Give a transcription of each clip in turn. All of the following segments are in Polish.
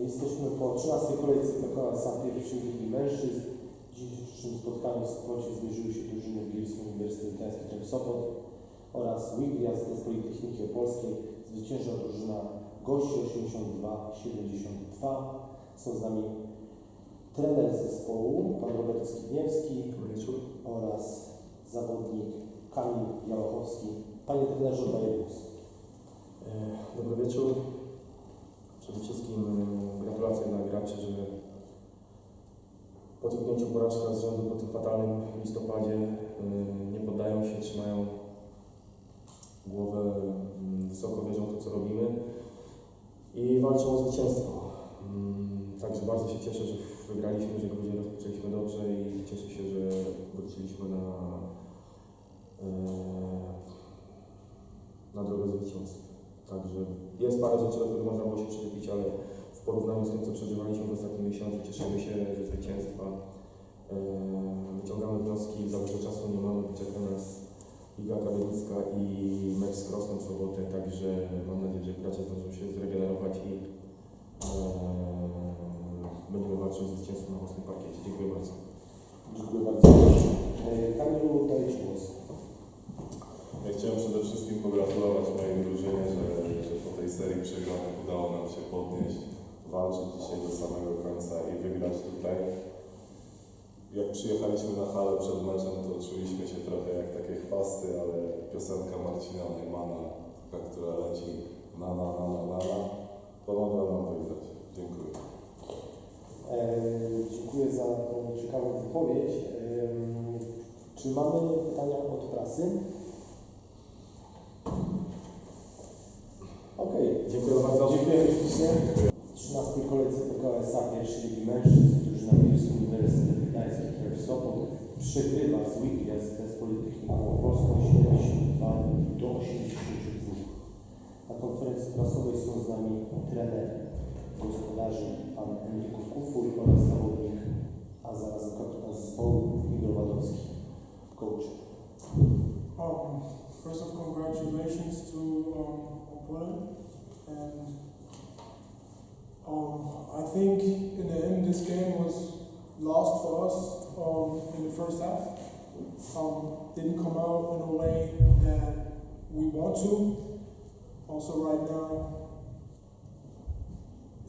Jesteśmy po 13 kolejce PKO SA pierwszej ligi mężczyzn. W dzisiejszym spotkaniu w Sopocie zmierzyły się drużyny Bielski Uniwersytecki Tref Sopot oraz Wiglia z Politechniki Opolskiej. Zwycięża drużyna gości 82-72. Są z nami trener zespołu, pan Robert wieczór. oraz zawodnik Kamil Jałachowski. Panie trenerze, oddaję głos. E, Dobry wieczór. Przede wszystkim gratulacje dla graczy, że po tych pięciu porażkach z rzędu, po tym fatalnym listopadzie e, nie poddają się, trzymają głowę mm, wysoko, wierzą w to, co robimy i walczą o zwycięstwo. Mm, Także bardzo się cieszę, że wygraliśmy, że Grudzię rozpoczęliśmy dobrze i cieszę się, że wróciliśmy na, e, na drogę zwycięstwa. Także jest parę rzeczy, do których można było się przyczepić, ale porównaniu z tym, co przeżywaliśmy w ostatnim miesiącu, cieszymy się ze zwycięstwa. E, Wyciągamy wnioski, za dużo czasu nie mamy, czeka nas Liga Akademicka i mecz z Krosnem w sobotę, także mam nadzieję, że gracze zdążą się zregenerować i e, będziemy walczyć o zwycięstwo na własnym parkiecie. Dziękuję bardzo. Dziękuję bardzo. E, Kamilu, oddaję Ci głos. Ja chciałem przede wszystkim pogratulować mojej drużynie, że, że po tej serii przegranych udało nam się podnieść, walczyć dzisiaj do samego końca i wygrać tutaj. Jak przyjechaliśmy na halę przed meczem, to czuliśmy się trochę jak takie chwasty, ale piosenka Marcina Najmana, taka, która leci na na na na na, na pomogła nam wygrać. Dziękuję. E, dziękuję za tą ciekawą wypowiedź. E, czy mamy pytania od prasy? Okej, Dziękuję bardzo. dziękuję ślicznie. Przegrywa z Wiglia z Politechniką Opolską 72 do 82. Na konferencji prasowej są z nami trener gospodarzy pan Enrico Kufur oraz zawodnik, a zarazem kapitan zespołu Igor Wadowski. Coach. Um, first of congratulations to um, opponent, and um, I think in the end this game was lost for us um, in the first half. Um, didn't come out in a way that we want to. Also, right now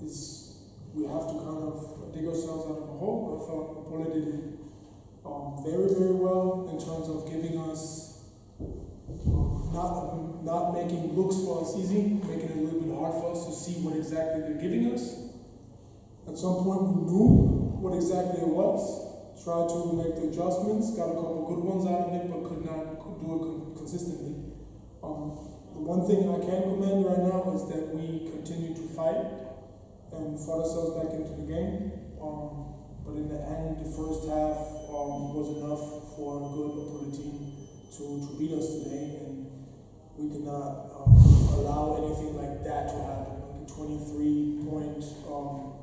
is we have to kind of dig ourselves out of a hole. I thought opponent did it um, very very well in terms of giving us um, not not making looks for us easy, making it a little bit hard for us to see what exactly they're giving us. At some point, we knew what exactly it was. Tried to make the adjustments, got a couple good ones out of it, but could not do it con- consistently. Um, the one thing I can commend right now is that we continue to fight and fought ourselves back into the game. Um, but in the end, the first half um, was enough for a good opponent team to, to beat us today, and we could not um, allow anything like that to happen. Like a 23 point um,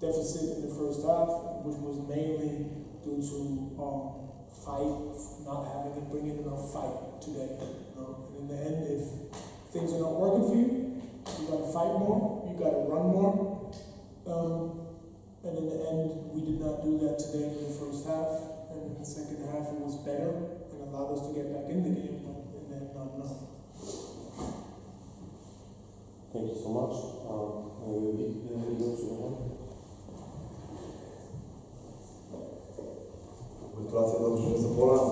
deficit in the first half, which was mainly due to um, fight, not having it, bringing enough fight today. You know? And in the end, if things are not working for you, you gotta fight more, you gotta run more. Um, and in the end, we did not do that today in the first half. And in the second half, it was better and allowed us to get back in the game, but in the end, not enough. Thank you so much. Um, uh, Wi- uh, Igor, przepraszam. Gratulacje dla drużyny z Opola.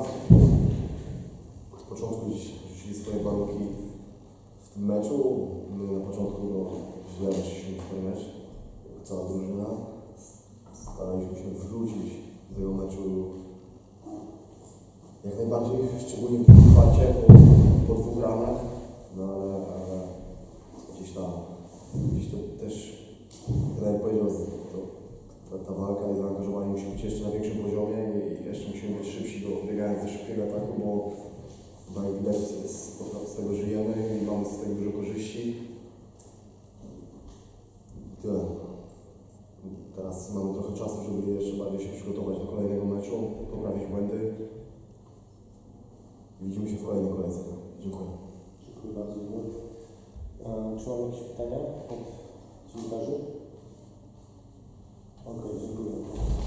Od początku rzucili swoje warunki w tym meczu. My na początku no, źle weszliśmy w ten mecz, jako cała drużyna. Staraliśmy się wrócić do tego meczu jak najbardziej, szczególnie drugim kwarcie po, po dwóch ramach. No ale, ale gdzieś tam, gdzieś to też, trener powiedział, to ta, ta walka i zaangażowanie musi być jeszcze na większym poziomie i jeszcze musimy być szybsi do szybkiego ataku, bo jak widać z, z, tego żyjemy i mamy z tego dużo korzyści. Tyle. Teraz mamy trochę czasu, żeby jeszcze bardziej się przygotować do kolejnego meczu, poprawić błędy. Widzimy się w kolejnej kolejce. Dziękuję. Dziękuję bardzo. E, czy mamy jakieś pytania od dziennikarzy? Okej.